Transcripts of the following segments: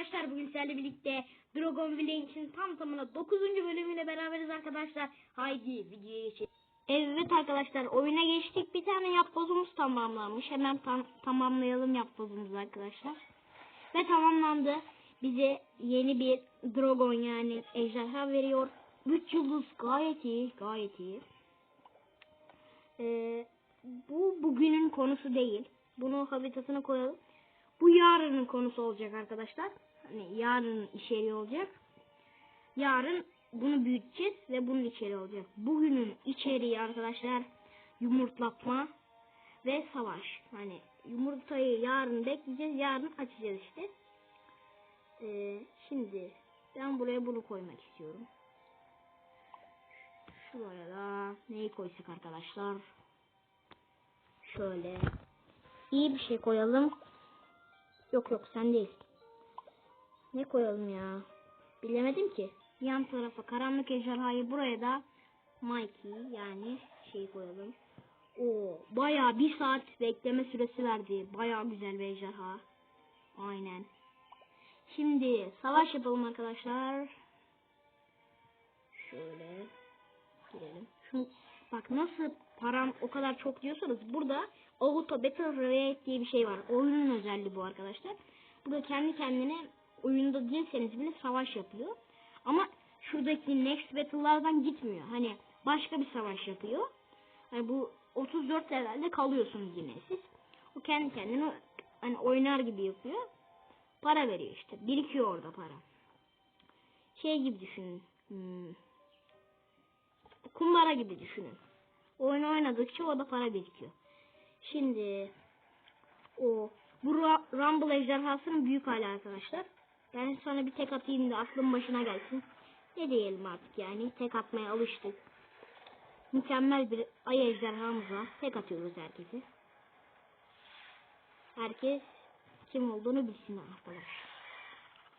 arkadaşlar bugün sizlerle birlikte Dragon Village'in tam tamına 9. bölümüyle beraberiz arkadaşlar. Haydi videoya geçelim. Evet arkadaşlar oyuna geçtik. Bir tane yapbozumuz tamamlanmış. Hemen tam, tamamlayalım yapbozumuzu arkadaşlar. Ve tamamlandı. Bize yeni bir Dragon yani ejderha veriyor. 3 yıldız gayet iyi. Gayet iyi. Ee, bu bugünün konusu değil. Bunu habitatına koyalım. Bu yarının konusu olacak arkadaşlar. Hani yarının içeriği olacak. Yarın bunu büyüteceğiz ve bunun içeriği olacak. Bugünün içeriği arkadaşlar yumurtlatma ve savaş. Hani yumurtayı yarın bekleyeceğiz. Yarın açacağız işte. Ee, şimdi ben buraya bunu koymak istiyorum. Şuraya da neyi koysak arkadaşlar? Şöyle iyi bir şey koyalım. Yok yok sen değil. Ne koyalım ya? Bilemedim ki. Yan tarafa karanlık ejderhayı buraya da Mikey yani şey koyalım. O bayağı bir saat bekleme süresi verdi. Bayağı güzel bir ejderha. Aynen. Şimdi savaş yapalım arkadaşlar. Şöyle girelim. Şu, bak nasıl param o kadar çok diyorsanız burada Auto Battle Royale diye bir şey var. Oyunun özelliği bu arkadaşlar. Burada kendi kendine oyunda değilseniz bile savaş yapıyor. Ama şuradaki Next Battle'lardan gitmiyor. Hani başka bir savaş yapıyor. Hani bu 34 levelde kalıyorsunuz yine siz. O kendi kendine hani oynar gibi yapıyor. Para veriyor işte. Birikiyor orada para. Şey gibi düşünün. Hmm. Kumbara gibi düşünün. Oyun oynadıkça o da para birikiyor. Şimdi o bu Rumble ejderhasının büyük hali arkadaşlar. Ben sana bir tek atayım da aklın başına gelsin. Ne diyelim artık yani tek atmaya alıştık. Mükemmel bir ay ejderhamız var. Tek atıyoruz herkese. Herkes kim olduğunu bilsin arkadaş.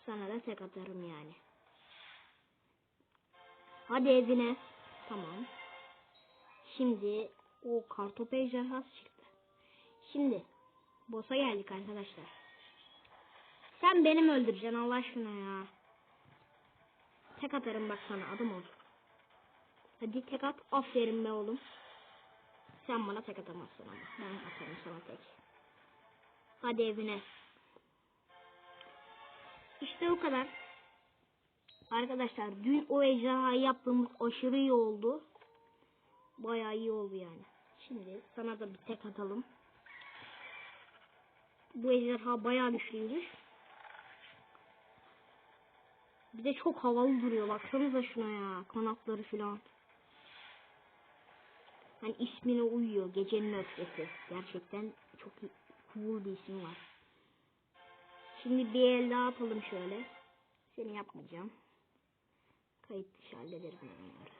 Sana da tek atarım yani. Hadi evine. Tamam. Şimdi o kartopu ejderhası çıktı. Şimdi boss'a geldik arkadaşlar. Sen benim öldüreceksin Allah aşkına ya. Tek atarım bak sana adım ol. Hadi tek at. Aferin be oğlum. Sen bana tek atamazsın ama. Ben atarım sana tek. Hadi evine. İşte o kadar. Arkadaşlar dün o ejderhayı yaptığımız aşırı iyi oldu. Bayağı iyi oldu yani. Şimdi sana da bir tek atalım. Bu ejderha bayağı güçlüymüş. Bir de çok havalı duruyor. Baksanıza şuna ya. Kanatları falan. Hani ismine uyuyor. Gecenin öfkesi. Gerçekten çok cool bir isim var. Şimdi bir el daha atalım şöyle. Seni yapmayacağım. Kayıt dışı hallederim onları.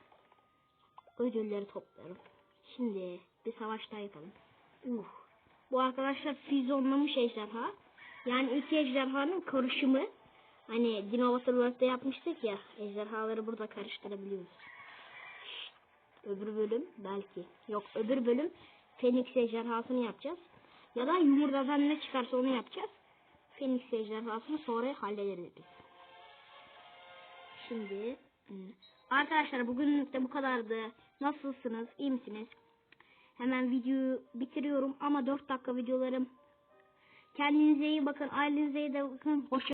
Ödülleri toplarım. Şimdi bir savaş daha yapalım. Uh. Bu arkadaşlar füzyonlamış ejderha. Yani iki ejderhanın karışımı. Hani Dino Waterworld'da yapmıştık ya. Ejderhaları burada karıştırabiliyoruz. Öbür bölüm belki. Yok öbür bölüm Phoenix ejderhasını yapacağız. Ya da yumurtadan ne çıkarsa onu yapacağız. Phoenix ejderhasını sonra hallederiz biz. Şimdi arkadaşlar bugün de bu kadardı. Nasılsınız? İyi misiniz? Hemen videoyu bitiriyorum ama 4 dakika videolarım. Kendinize iyi bakın. Ailenize iyi de bakın. Hoşça